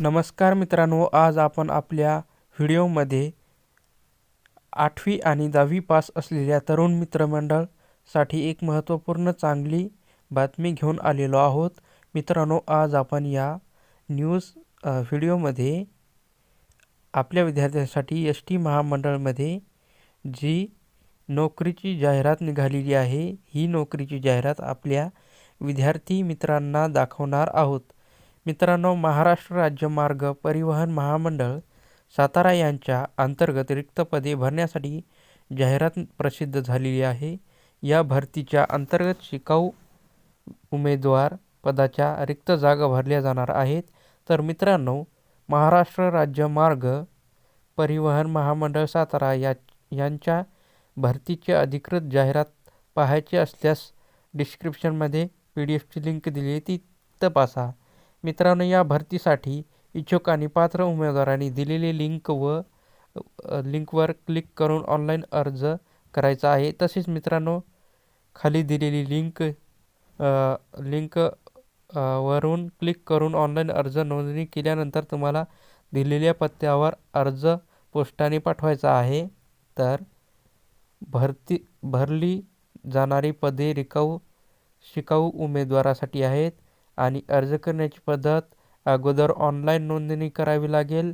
नमस्कार मित्रांनो आज आपण आपल्या व्हिडिओमध्ये आठवी आणि दहावी पास असलेल्या तरुण मित्रमंडळसाठी एक महत्त्वपूर्ण चांगली बातमी घेऊन आलेलो आहोत. मित्रांनो आज आपण या न्यूज व्हिडिओमध्ये आपल्या विद्यार्थ्यांसाठी एस टी महामंडळमध्ये जी नोकरीची जाहिरात निघालेली आहे ही नोकरीची जाहिरात आपल्या विद्यार्थी मित्रांना दाखवणार आहोत. मित्रांनो महाराष्ट्र राज्य मार्ग परिवहन महामंडळ सातारा यांच्या अंतर्गत रिक्त पदे भरण्यासाठी जाहिरात प्रसिद्ध झालेली आहे. या भरतीच्या अंतर्गत शिकाऊ उमेदवार पदाच्या रिक्त जागा भरल्या जाणार आहेत. तर मित्रांनो महाराष्ट्र राज्य मार्ग परिवहन महामंडळ सातारा या यांच्या भरतीची अधिकृत जाहिरात पाहायची असल्यास डिस्क्रिप्शनमध्ये पी डी एफची लिंक दिली आहे ती तपासा. मित्रांनो या भरतीसाठी इच्छुक आणि पात्र उमेदवारांनी दिलेली लिंक व लिंकवर क्लिक करून ऑनलाईन अर्ज करायचा आहे. तसेच मित्रांनो खाली दिलेली लिंक लिंक वरून क्लिक करून ऑनलाईन अर्ज नोंदणी केल्यानंतर तुम्हाला दिलेल्या पत्त्यावर अर्ज पोस्टाने पाठवायचा आहे. तर भरती भरली जाणारी पदे रिकाऊ शिकाऊ उमेदवारासाठी आहेत. आणि अर्ज करण्याची पद्धत अगोदर ऑनलाईन नोंदणी करावी लागेल.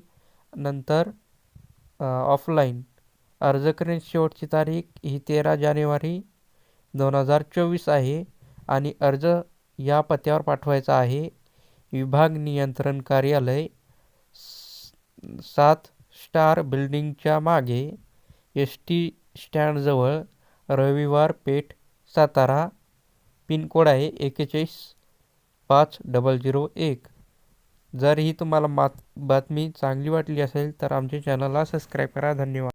नंतर ऑफलाईन अर्ज करण्याची शेवटची तारीख ही तेरा जानेवारी दोन हजार चोवीस आहे आणि अर्ज या पत्त्यावर पाठवायचा आहे. विभाग नियंत्रण कार्यालय स- सात स्टार बिल्डिंगच्या मागे एस टी स्टँडजवळ रविवार पेठ सातारा पिनकोड आहे एकेचाळीस पाच डबल झिरो एक. जर ही तुम्हाला मात बातमी चांगली वाटली असेल तर आमच्या चॅनलला सबस्क्राईब करा. धन्यवाद.